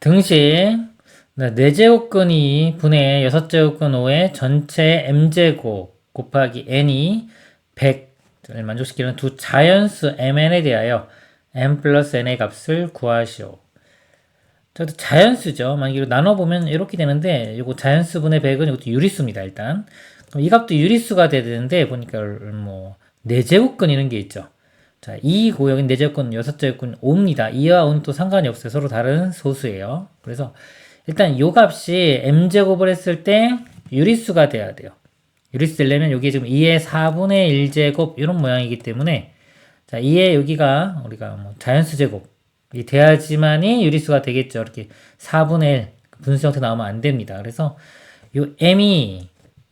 등식. 네, 4제곱근이 분의 6제곱근 5의 전체 m제곱 곱하기 n이 100을 만족시키는 두 자연수 mn에 대하여 m 플러스 n의 값을 구하시오. 저도 자연수죠. 만약 이거 나눠보면 이렇게 되는데, 이거 자연수 분의 100은 이것도 유리수입니다, 일단. 그럼 이 값도 유리수가 되는데, 보니까 뭐, 4제곱근 이런 게 있죠. 자, 2고 여긴 4제곱근, 6제곱근 5입니다. 2와 5는 또 상관이 없어요. 서로 다른 소수예요. 그래서 일단 요 값이 m제곱을 했을 때 유리수가 돼야 돼요. 유리수 되려면 여기 지금 2의 4분의 1제곱 이런 모양이기 때문에 자, 2의 여기가 우리가 뭐 자연수 제곱이 돼야지만이 유리수가 되겠죠. 이렇게 4분의 1 분수 형태 나오면 안 됩니다. 그래서 요 m이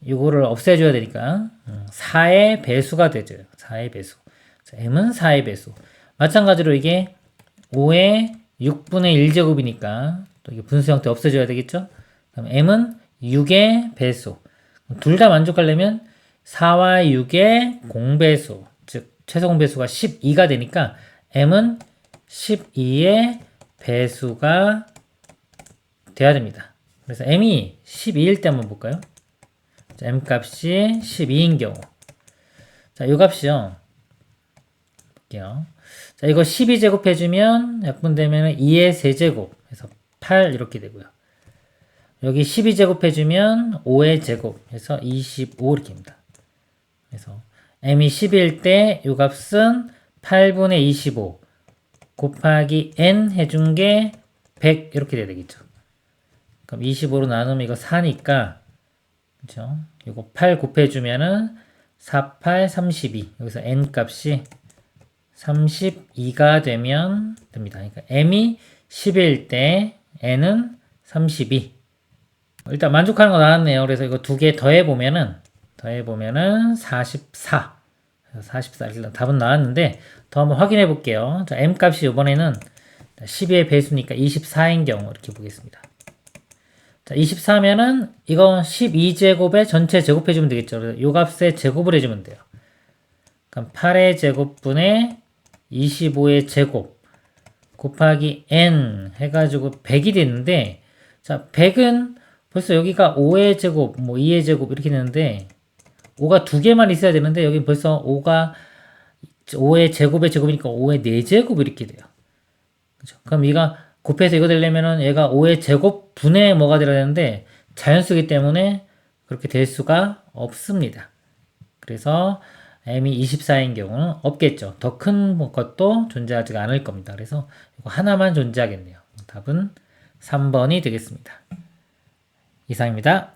요거를 없애줘야 되니까 4의 배수가 되죠. 4의 배수. 자, m은 4의 배수. 마찬가지로 이게 5의 6분의 1제곱이니까 또 이게 분수 형태 없애줘야 되겠죠? 그럼 m은 6의 배수. 둘 다 만족하려면 4와 6의 공배수, 즉 최소 공배수가 12가 되니까 m은 12의 배수가 돼야 됩니다. 그래서 m이 12일 때 한번 볼까요? 자, m 값이 12인 경우. 자, 이 값이요. 볼게요. 자, 이거 12제곱 해주면 약분되면 2의 세제곱 해서 8 이렇게 되고요. 여기 12제곱 해주면 5의 제곱 해서 25 이렇게 됩니다. 그래서 m이 10일 때이 값은 8분의 25 곱하기 n 해준 게 100 이렇게 돼야 되겠죠. 그럼 25로 나누면 이거 4니까 그죠? 이거 8 곱해주면은 4, 8, 32 여기서 n 값이 32가 되면 됩니다. 그러니까 m이 10일 때 n은 32. 일단 만족하는 거 나왔네요. 그래서 이거 두 개 더해 보면은 더해 보면은 44. 44 일단 답은 나왔는데 더 한번 확인해 볼게요. 자, m 값이 이번에는 12의 배수니까 24인 경우 이렇게 보겠습니다. 자, 24면은 이거 12제곱에 전체 제곱해 주면 되겠죠. 요 값에 제곱을 해 주면 돼요. 그럼 8의 제곱분의 25의 제곱 곱하기 n 해가지고 100이 됐는데 자 100은 벌써 여기가 5의 제곱 뭐 2의 제곱 이렇게 되는데 5가 두 개만 있어야 되는데 여기 벌써 5가 5의 제곱의 제곱이니까 5의 4제곱 이렇게 돼요. 그죠? 그럼 얘가 곱해서 이거 되려면은 얘가 5의 제곱 분의 뭐가 되어야 되는데 자연수기 때문에 그렇게 될 수가 없습니다. 그래서 m이 24인 경우는 없겠죠. 더 큰 것도 존재하지 않을 겁니다. 그래서 이거 하나만 존재하겠네요. 답은 3번이 되겠습니다. 이상입니다.